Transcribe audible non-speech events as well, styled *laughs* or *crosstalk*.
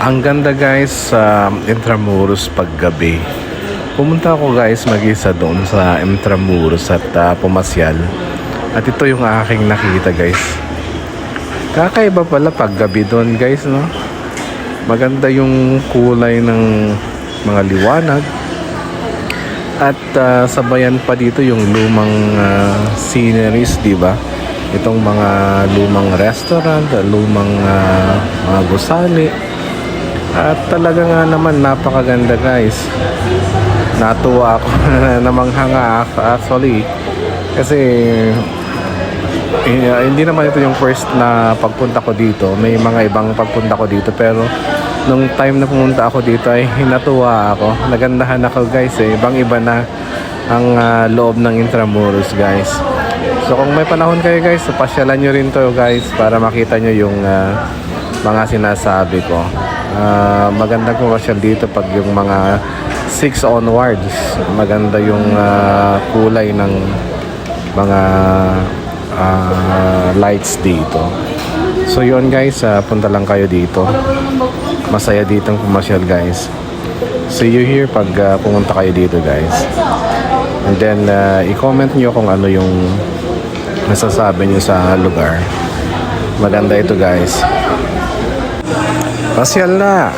Ang ganda guys sa Intramuros paggabi. Pumunta ako guys mag-isa doon sa Intramuros at ah, pumasyal. At ito yung aking nakita guys. Kakaiba pala paggabi doon guys no. Maganda yung kulay ng mga liwanag. At ah, sabayan pa dito yung lumang ah, sceneries, di ba? Itong mga lumang restaurant, lumang ah, mga gusali. At talaga nga naman napakaganda guys. Natuwa ako *laughs* na namanghanga actually. Kasi eh, hindi naman ito yung first na pagpunta ko dito. May mga ibang pagpunta ko dito pero nung time na pumunta ako dito ay *laughs* natuwa ako. Nagandahan ako guys eh. Ibang iba na ang ah, loob ng Intramuros guys. So kung may panahon kayo guys, so pasyalan nyo rin to guys para makita nyo yung ah, mga sinasabi ko. Ah, magandang commercial dito pag yung mga 6 onwards. Maganda yung ah, kulay ng mga ah, lights dito. So yun guys, ah, punta lang kayo dito. Masaya dito ang commercial guys. See you here pag ah, pumunta kayo dito guys. And then ah, i-comment nyo kung ano yung nasasabi nyo sa lugar. Maganda ito guys. Pasyal na!